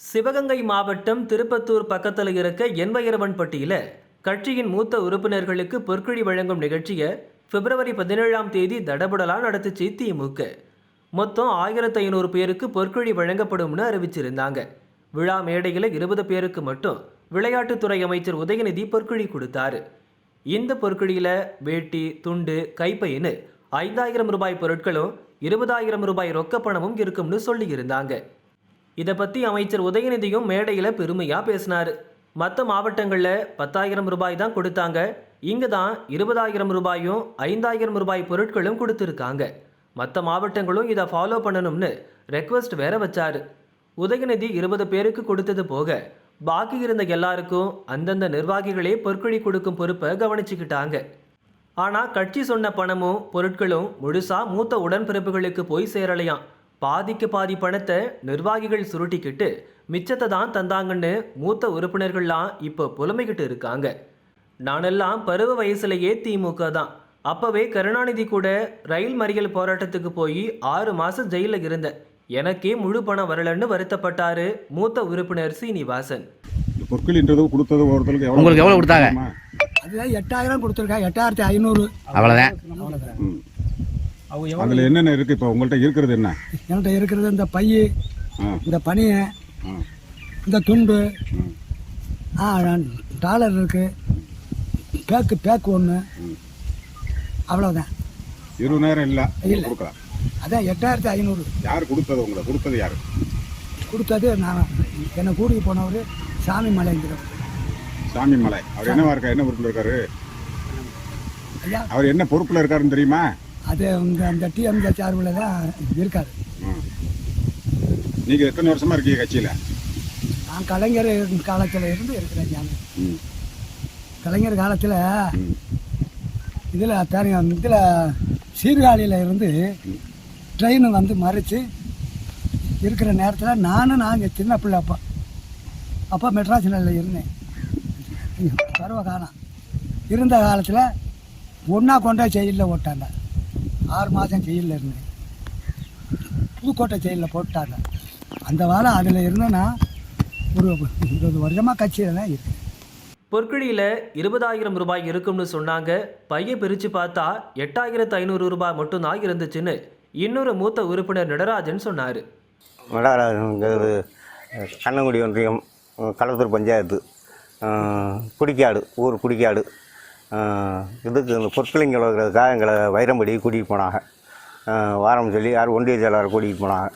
சிவகங்கை மாவட்டம் திருப்பத்தூர் பக்கத்தில் இருக்க என்வயரவன்பட்டியில் கட்சியின் மூத்த உறுப்பினர்களுக்கு பொற்குழி வழங்கும் நிகழ்ச்சியை பிப்ரவரி பதினேழாம் தேதி தடபுடலாக நடத்துச்சு திமுக. மொத்தம் ஆயிரத்தி ஐநூறு பேருக்கு பொற்குழி வழங்கப்படும்னு அறிவிச்சிருந்தாங்க. விழா மேடையில் இருபது பேருக்கு மட்டும் விளையாட்டுத்துறை அமைச்சர் உதயநிதி பொற்குழி கொடுத்தாரு. இந்த பொற்குழியில் வேட்டி துண்டு கைப்பைன்னு ஐந்தாயிரம் ரூபாய் பொருட்களும் இருபதாயிரம் ரூபாய் ரொக்க பணமும் இருக்கும்னு சொல்லியிருந்தாங்க. இதை பற்றி அமைச்சர் உதயநிதியும் மேடையில் பெருமையாக பேசினார். மற்ற மாவட்டங்களில் பத்தாயிரம் ரூபாய் தான் கொடுத்தாங்க. இங்கே தான் இருபதாயிரம் ரூபாயும் ஐந்தாயிரம் ரூபாய் பொருட்களும் கொடுத்துருக்காங்க. மற்ற மாவட்டங்களும் இதை ஃபாலோ பண்ணணும்னு ரெக்வஸ்ட் வேற வச்சார். உதயநிதி இருபது பேருக்கு கொடுத்தது போக பாக்கி இருந்த எல்லாருக்கும் அந்தந்த நிர்வாகிகளே பொற்கொழி கொடுக்கும் பொறுப்பை கவனிச்சுக்கிட்டாங்க. ஆனால் கட்சி சொன்ன பணமும் பொருட்களும் முழுசாக மூத்த உடன்பிறப்புகளுக்கு போய் சேரலையாம். பாதிக்கு பாதி பணத்தை நிர்வாகிகள் சுருட்டிக்கிட்டு மிச்சத்தை தான் தந்தாங்கன்னு மூத்த உறுப்பினர்கள்லாம் இப்போ புலம்பிக்கிட்டு இருக்காங்க. நானெல்லாம் பருவ வயசுலயே திமுக தான். அப்பவே கருணாநிதி கூட ரயில் மறியல் போராட்டத்துக்கு போய் ஆறு மாசம் ஜெயிலில் இருந்தேன். எனக்கே முழு பணம் வரலன்னு வருத்தப்பட்டாரு மூத்த உறுப்பினர் சீனிவாசன். பொற்களின்றது கொடுத்தது ஒருத்தருக்கு எவ்வளோ உங்களுக்கு எவ்வளவு கொடுத்தாங்க? அதுதான் எட்டாயிரம் கொடுத்துருக்கா. எட்டாயிரத்தி ஐநூறு. அவ்வளோதான் ம். அதுல என்னென்ன இருக்கு? இப்போ உங்கள்கிட்ட இருக்கிறது என்ன? என்கிட்ட இருக்கிறது இந்த பை இந்த பனியை இந்த துண்டு டாலர் இருக்கு. பேக்கு பேக்கு ஒன்று அவ்வளோதான் இருபதாயிரம் இல்லை. இல்ல. கொடுக்கலாம். அதான் எட்டாயிரத்தி ஐநூறு. யார் கொடுத்தது உங்களை? கொடுத்தது யார்? கொடுத்தது நான். என்னை கூட்டிட்டு போனவர் சாமி மலைங்கிறவர் சாமி மலை. அவர் என்னவா இருக்கா என்ன பொறுப்பில் இருக்காரு? ஐயா. அவர் என்ன பொறுப்பில் இருக்காருன்னு தெரியுமா? அது இந்த அந்த டிஎம்கே சார்பில் தான் இருக்கார். ம். நீங்க எத்தனை வருஷமா இருக்கீங்க கட்சியில? நான் கலைஞர் காலத்தில் இருந்து இருக்கிறேன் ம். கலைஞர் காலத்தில். இதில் தெரியும் இதில் சீர்காழியில் இருந்து ட்ரெயின் வந்து மறித்து இருக்கிற நேரத்தில் நானும் நான் இங்கே சின்ன பிள்ளை அப்போ. அப்போ மெட்ராஸில் இருந்தேன். பருவ காலம் இருந்த காலத்தில் ஒன்றா கொண்டா ஜெயிலில் ஓட்டாங்க. ஆறு மாதம் ஜெயிலில் இருந்தேன். புதுக்கோட்டை ஜெயிலில் போட்டாங்க. அந்த வாரம் அதில் இருந்தேன்னா ஒரு இருபது வருஷமாக கட்சியில் தான் இருக்கேன். பொற்குழியில் இருபதாயிரம் ரூபாய் இருக்கும்னு சொன்னாங்க. பைய பிரித்து பார்த்தா எட்டாயிரத்து ஐநூறு ரூபாய் மட்டும்தான் இருந்துச்சுன்னு இன்னொரு மூத்த உறுப்பினர் நடராஜன் சொன்னார். வடாரங்கிறது கண்ணங்குடி ஒன்றியம் களத்தூர் பஞ்சாயத்து குடிக்காடு ஊர் குடிக்காடு. இதுக்கு இந்த பொற்கிளிங்க வளர்க்குறதுக்காக எங்களை வைரம்படி கூட்டிகிட்டு போனாங்க. வாரம் சொல்லி யார் ஒன்றிய செயலாளர் கூட்டிகிட்டு போனாங்க.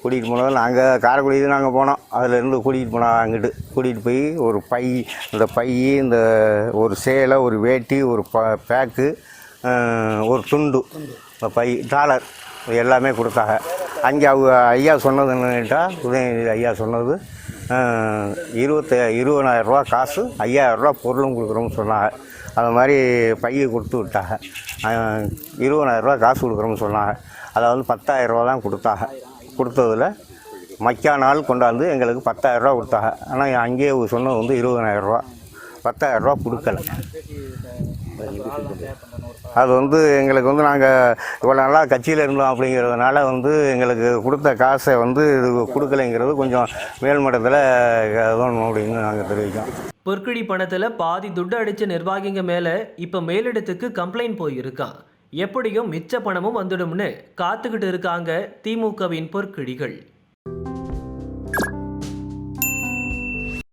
கூட்டிகிட்டு போனதில் நாங்கள் காரைக்குடி நாங்கள் போனோம். அதிலேருந்து கூட்டிகிட்டு போனாங்க அங்கிட்டு. கூட்டிகிட்டு போய் ஒரு பை இந்த பை இந்த ஒரு சேலை ஒரு வேட்டி ஒரு ப பேக்கு ஒரு துண்டு இந்த பை டாலர் எல்லாமே கொடுத்தாங்க. அங்கே அவங்க ஐயா சொன்னது கேட்டால் உதயநிதி ஐயா சொன்னது இருபத்த இருபதாயிரரூவா காசு ஐயாயிரரூவா பொருளும் கொடுக்குறோம்னு சொன்னாங்க. அது மாதிரி பையை கொடுத்து விட்டாங்க. இருபதாயிரரூவா காசு கொடுக்குறோம்னு சொன்னாங்க. அதாவது பத்தாயிரரூவா தான் கொடுத்தாங்க. கொடுத்ததில் மக்கா நாள் கொண்டாந்து எங்களுக்கு பத்தாயிரரூவா கொடுத்தாங்க. ஆனால் அங்கேயே சொன்னது வந்து இருபதாயிரரூவா. பத்தாயிரரூவா கொடுக்கல. அது வந்து எங்களுக்கு வந்து நாங்கள் இவ்வளோ நல்லா கட்சியில் இருந்தோம் அப்படிங்கிறதுனால வந்து எங்களுக்கு கொடுத்த காசை வந்து இது கொடுக்கலைங்கிறது கொஞ்சம் மேல்மட்டத்தில் தோணும் அப்படின்னு நாங்கள் தெரிவிக்கோம் பொற்கடி பணத்தில் பாதி துட்டு அடித்த நிர்வாகிங்க மேலே இப்போ மேலிடத்துக்கு கம்ப்ளைண்ட் போயிருக்கான் எப்படியும் மிச்ச பணமும் வந்துடும்னு காத்துக்கிட்டு இருக்காங்க திமுகவின் பொற்கிழிகள்.